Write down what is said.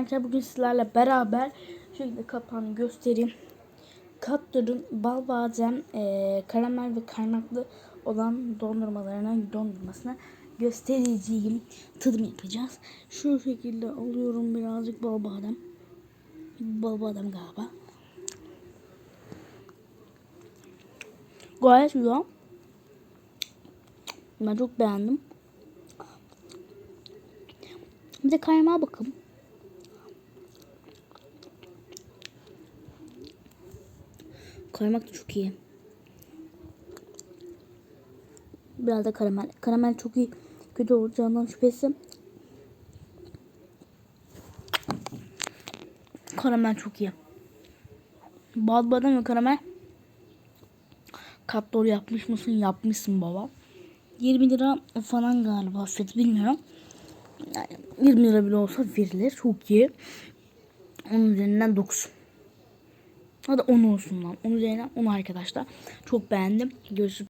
arkadaşlar bugün sizlerle beraber şöyle kapağını göstereyim. Katlar'ın bal badem, eee, karamel ve kaymaklı olan dondurmalarına dondurmasına göstereceğim. Tadım yapacağız. Şu şekilde alıyorum birazcık bal badem. Bal badem galiba. Gayet güzel. Ben çok beğendim. Bir de kaymağa bakın. Kaymak da çok iyi. Biraz da karamel. Karamel çok iyi. Kötü olacağından şüphesi. Karamel çok iyi. Bal badem ve karamel. Katları yapmış mısın? Yapmışsın baba. 20 lira falan galiba fiyatı bilmiyorum. Yani 20 lira bile olsa verilir. Çok iyi. Onun üzerinden 9. Hadi 10 olsun lan. Onun üzerinden 10 arkadaşlar. Çok beğendim. Görüşürüz.